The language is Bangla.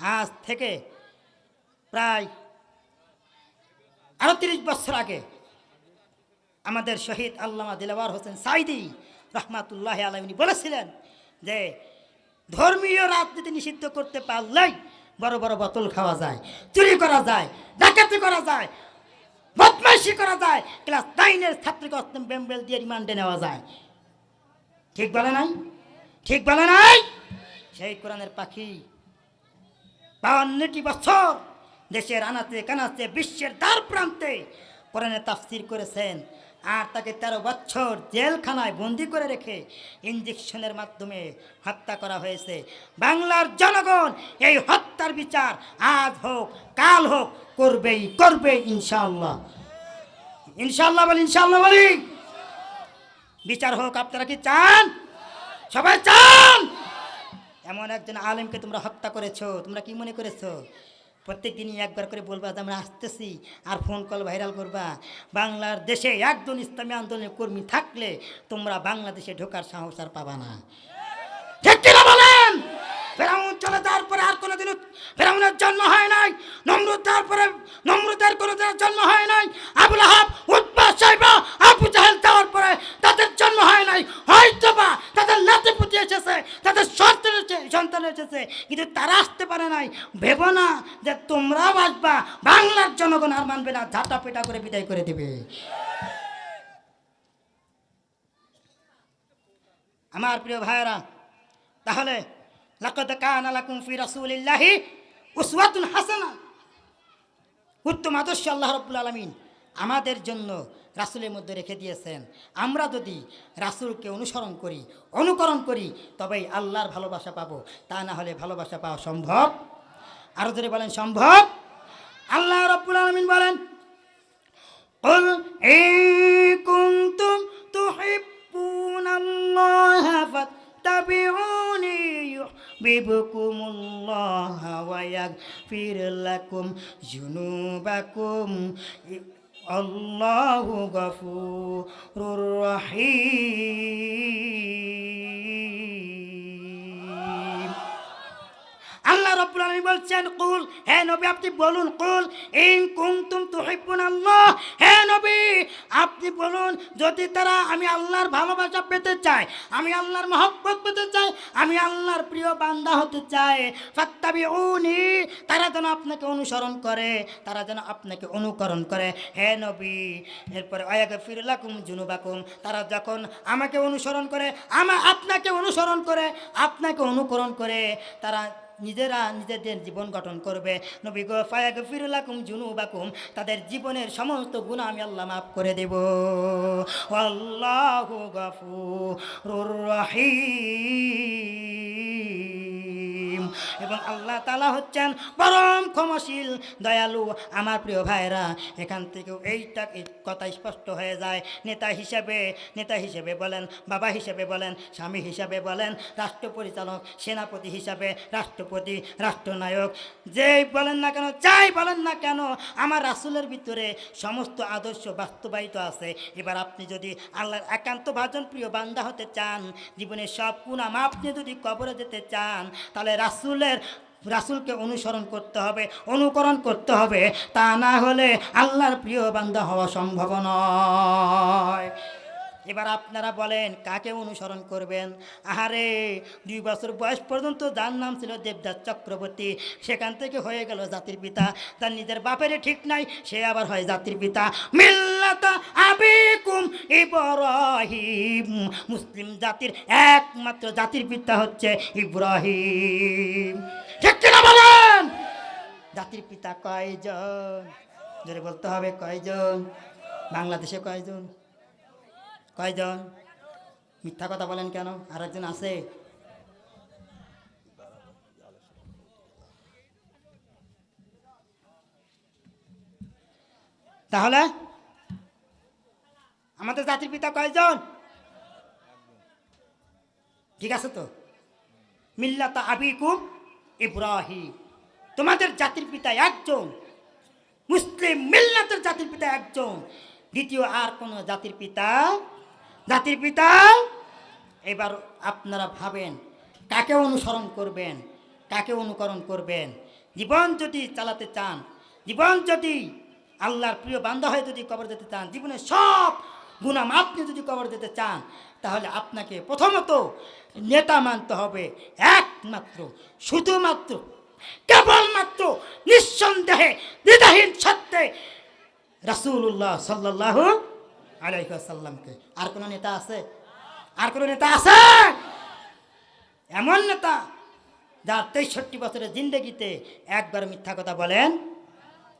আজ থেকে প্রায় আরও তিরিশ বছর আগে আমাদের শহীদ আল্লামা দিলাওয়ার হোসেন সাইদি রহমাতুল্লাহ আলমিনী বলেছিলেন যে ধর্মীয় রাজনীতি নিষিদ্ধ করতে পারলেই বড় বড় বোতল খাওয়া যায়, চুরি করা যায়, ডাকাতি করা যায়, বদমাইশি করা যায়, ক্লাস নাইনের ছাত্রীকে অস্তেম বেম্বেল দিয়ে রিমান্ডে নেওয়া যায়। ঠিক বলে নাই? ঠিক বলে নাই? সেই কোরআনের পাখি বাউন্নটি বছর দেশের আনাতে কানাতে বিশ্বের দ্বার প্রান্তে কোরআনে তাফসির করেছেন আর তাকে তেরো বছর জেলখানায় বন্দি করে রেখে ইঞ্জেকশনের মাধ্যমে হত্যা করা হয়েছে। বাংলার জনগণ এই হত্যার বিচার আজ হোক, কাল হোক, করবেই করবে ইনশাল্লাহ ইনশাল্লাহ বলি ইনশাল্লাহ বলি। বিচার হোক, আপনারা কি চান? সবাই চান? এমন একজন আলেমকে তোমরা হত্যা করেছ, তোমরা কি মনে করেছ? প্রত্যেক দিনই একবার করে বলবা যে আমরা আসতেছি আর ফোন কল ভাইরাল করবা। বাংলার দেশে একজন ইসলামী আন্দোলনের কর্মী থাকলে তোমরা বাংলাদেশে ঢোকার সাহস আর পাবা না। ঠিক আর কোনোদিন জন্ম হয় নাই, নমরুদ যাওয়ার পরে নমরুদের কোনো দিনের জন্ম হয় নাই। আবুল আহাব উৎপা সাইবা সন্তান কিন্তু তারা আসতে পারে নাই। ভেবো না যে তোমরাও আসবা বাংলার জনগণ আর মানবে না, ঝাঁটা পেটা করে বিদায় করে দিবে। আমার প্রিয় ভাইয়েরা, তাহলে লাকাদ কানা লাকুম ফি রাসূলিল্লাহি উসওয়াতুন হাসানা, উত্তম আদর্শ আল্লাহ রাব্বুল আলামিন। আমাদের জন্য রাসূলের মধ্যে রেখে দিয়েছেন আমরা যদি রাসূলকে অনুসরণ করি অনুকরণ করি তবেই আল্লাহর ভালোবাসা পাবো তা না হলে ভালোবাসা পাওয়া সম্ভব আরো যদি বলেন সম্ভব আল্লাহ রাব্বুল আলামিন বলেন قل إن كنتم تحبون الله فاتبعوني يحببكم الله ويغفر لكم ذنوبكم আল্লাহু গাফুরুর রহিম। আল্লাহ রাব্বুল আলামিন বলছেন, কুল, হে নবী, আপনি বলুন, কুল, ইন কুনতুম তুহিব্বুন আল্লাহ হে নবী আপনি বলুন, যদি তারা আমি আল্লাহর ভালোবাসা পেতে চায়, আমি আল্লাহর মহব্বত পেতে চাই আমি আল্লাহর প্রিয় বান্দা হতে চাই ফাত্তাবিউনি, তারা যেন আপনাকে অনুসরণ করে, তারা যেন আপনাকে অনুকরণ করে। হে নবী, এরপরে আয়াকে ফিরলাকুম জুনুবাকুম তারা যখন আমাকে অনুসরণ করে, আমা আপনাকে অনুসরণ করে, আপনাকে অনুকরণ করে, তারা নিজেরা নিজেদের জীবন গঠন করবে। নবী গো ফায়াক জুনু বাকুম তাদের জীবনের সমস্ত গুণ আমি আল্লাহ মাফ করে দেব। আল্লাহ গাফু রহিম। এবং আল্লাহ তালা হচ্ছেন পরম ক্ষমাশীল, দয়ালু। আমার প্রিয় ভাইরা এখান থেকেও এইটা কথা স্পষ্ট হয়ে যায়। নেতা হিসেবে নেতা হিসেবে বলেন, বাবা হিসেবে বলেন, স্বামী হিসাবে বলেন, রাষ্ট্র পরিচালক, সেনাপতি হিসাবে, রাষ্ট্রপতি, রাষ্ট্রনায়ক। যেই বলেন না কেন, যাই বলেন না কেন, আমার রাসুলের ভিতরে সমস্ত আদর্শ বাস্তবায়িত আছে। এবার আপনি যদি আল্লাহর একান্ত ভাজন প্রিয় বান্দা হতে চান, জীবনের সব গুণাম আপনি যদি কবরে যেতে চান, তাহলে রাসুলের, রাসুলকে অনুসরণ করতে হবে, অনুকরণ করতে হবে। তা না হলে আল্লাহর প্রিয় বান্দা হওয়া সম্ভব নয়। এবার আপনারা বলেন, কাকে অনুসরণ করবেন? আহারে, দুই বছর বয়স পর্যন্ত যার নাম ছিল দেবদাস চক্রবর্তী, সেখান থেকে হয়ে গেল জাতির পিতা। তার নিজের বাপেরই ঠিক নাই, সে আবার হয় জাতির পিতা। মিল্লাতা আবিকুম মুসলিম জাতির একমাত্র জাতির পিতা হচ্ছে ইব্রাহিম। ঠিক বলেন? জাতির পিতা কয়জন? জোরে বলতে হবে কয়জন? বাংলাদেশে কয়জন? কয়জন? মিথ্যা কথা বলেন কেন? আর একজন আছে? তাহলে আমাদের জাতির পিতা কয়জন? ঠিক আছে তো? মিল্লা মিল্লাতা আবিকুম ইব্রাহিম। তোমাদের জাতির পিতা একজন। মুসলিম মিল্লাতের জাতির পিতা একজন। দ্বিতীয় আর কোনো জাতির পিতা জাতির পিতা? এবার আপনারা ভাবেন, কাকে অনুসরণ করবেন? কাকে অনুকরণ করবেন? জীবন যদি চালাতে চান, জীবন যদি আল্লাহর প্রিয় বান্ধা হয়ে যদি কবর দিতে চান জীবনে সব গুণাম আপনি যদি কবর দিতে চান, তাহলে আপনাকে প্রথমত নেতা মানতে হবে একমাত্র, শুধুমাত্র, কেবলমাত্র, নিঃসন্দেহে দ্বিধাহীন সত্যে রাসূলুল্লাহ সাল্লাহ আলাইসাল্লামকে আর কোনো নেতা আছে? আর কোনো নেতা আছে? এমন নেতা যা তেষট্টি বছরের জিন্দগিতে একবার মিথ্যা কথা বলেন